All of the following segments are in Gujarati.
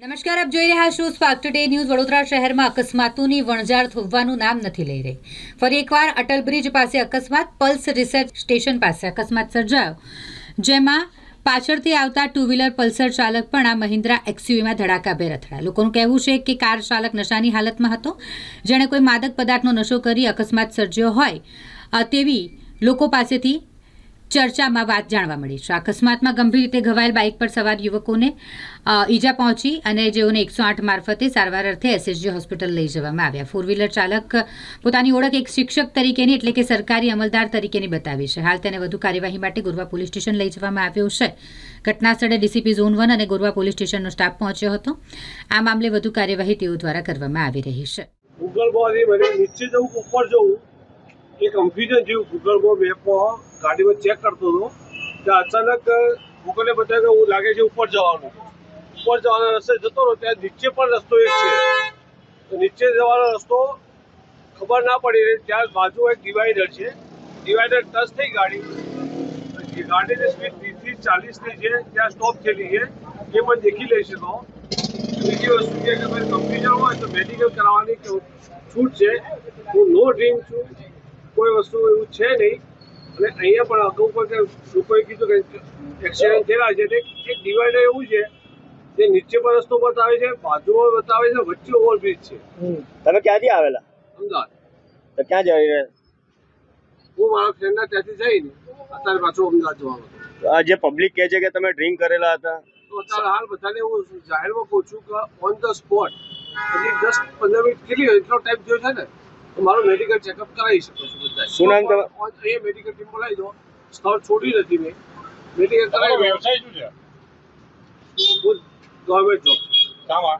નમસ્કાર, આપ જોઈ રહ્યા છો સ્પાર્ક ટુડે ન્યૂઝ વડોદરા શહેરમાં અકસ્માતોની વણઝાર થોભવાનું નામ નથી લઈ રહી. ફરી એકવાર અટલ બ્રિજ પાસે અકસ્માત, પલ્સ રિસર્ચ સ્ટેશન પાસે અકસ્માત સર્જાયો, જેમાં પાછળથી આવતા ટુ વ્હીલર પલ્સર ચાલક પણ આ મહિન્દ્રા એક્સયુવીમાં ધડાકાભેર અથડાયા. લોકોનું કહેવું છે કે કાર ચાલક નશાની હાલતમાં હતો. જેણે કોઈ માદક પદાર્થનો નશો કરી અકસ્માત સર્જ્યો હોય તેવી લોકો પાસેથી ચર્ચામાં વાત જાણવા મળી છે. અકસ્માતમાં ગંભીર રીતે ઘવાયેલ બાઇક પર સવાર યુવકોને ઈજા પહોંચી અને જેઓને એકસો આઠ મારફતે સારવાર અર્થે એસએસજી હોસ્પિટલ લઈ જવામાં આવ્યા. ફોર વ્હીલર ચાલક પોતાની ઓળખ એક શિક્ષક તરીકેની એટલે કે સરકારી અમલદાર તરીકેની બતાવી છે. હાલ તેને વધુ કાર્યવાહી માટે ગોરવા પોલીસ સ્ટેશન લઈ જવામાં આવ્યો છે. ઘટના સ્થળે ડીસીપી ઝોન વન અને ગોરવા પોલીસ સ્ટેશનનો સ્ટાફ પહોંચ્યો હતો. આ મામલે વધુ કાર્યવાહી તેઓ દ્વારા કરવામાં આવી રહી છે. ગૂગલમાંથી મને નીચે જવું, ઉપર જવું એ કન્ફ્યુઝન જેવું ગૂગલ મેપમાં ગાડીમાં ચેક કરતો હતો. ત્યાં અચાનક ગૂગલે બતાવ્યું કે હું લાગે છે ઉપર જવાનું. ઉપર જવાના રસ્તે જતો રહ્યો, ત્યાં નીચે પણ રસ્તો એક છે. તો નીચે જવાનો રસ્તો ખબર ના પડી રહી. ત્યાં બાજુ એક ડિવાઈડર છે. ડિવાઈડર ટચ થઈ ગાડી. ગાડીની સ્પીડ ત્રીસથી ચાલીસની છે. ત્યાં સ્ટોપ થયેલી છે. એ પણ દેખી લઈ શકો બીજી વસ્તુ છે કે ભાઈ કમ્પ્યુટર હોય તો મેડિકલ કરાવવાની છૂટ છે. હું નો ડ્રીમ છું. કોઈ વસ્તુ એવું છે નહીં. અને અહીંયા પણ અગાઉ પણ લોકોએ કીધું કે એક્સિડન્ટ થયેલા છે તે એક ડિવાઈડર એવું છે જે નીચે પણ રસ્તો બતાવે છે બાજુમાં બતાવે છે વચ્ચે ઓવરબ્રિજ છે. તમે ક્યાંથી આવેલા? અમદાવાદ. તો ક્યાં જઈ રહ્યા? હું મારા ફ્રેન્ડના ત્યાંથી જઈને અત્યારે પાછું અમદાવાદ જવાનું આ જે પબ્લિક કહે છે કે તમે ડ્રિંક કરેલા હતા? તો અત્યારે હાલ બધાને હું જાહેરમાં કહું છું કે ઓન ધ સ્પોટ હજી દસ પંદર મિનિટ કેટલી એટલો ટાઈમ થયો છે ને? તો મારું મેડિકલ ચેકઅપ કરાવી શકો છો બધા શું નામ તમારું? અહીંયા મેડિકલ ટીમ બોલાવી દો. સ્થળ છોડી નથી મેં. મેડિકલ કરાવી. વ્યવસાય શું છે? હું ગવર્મેન્ટ જોબ સામા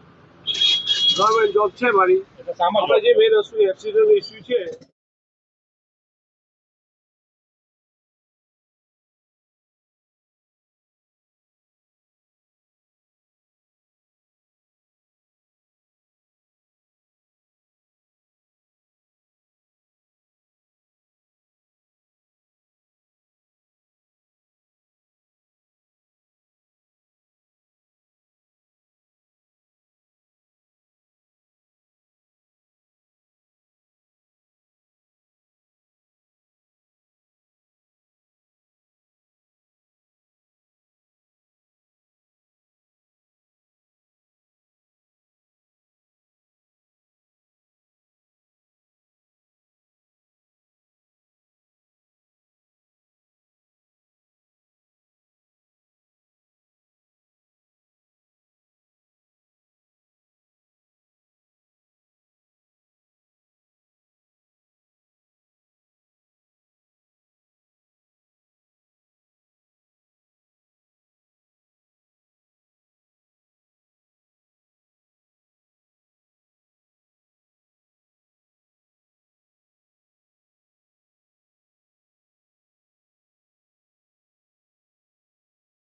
ગવર્મેન્ટ જોબ છે મારી. આપણે જે મેન વસ્તુ એક્સિડન્ટ ઇસ્યુ છે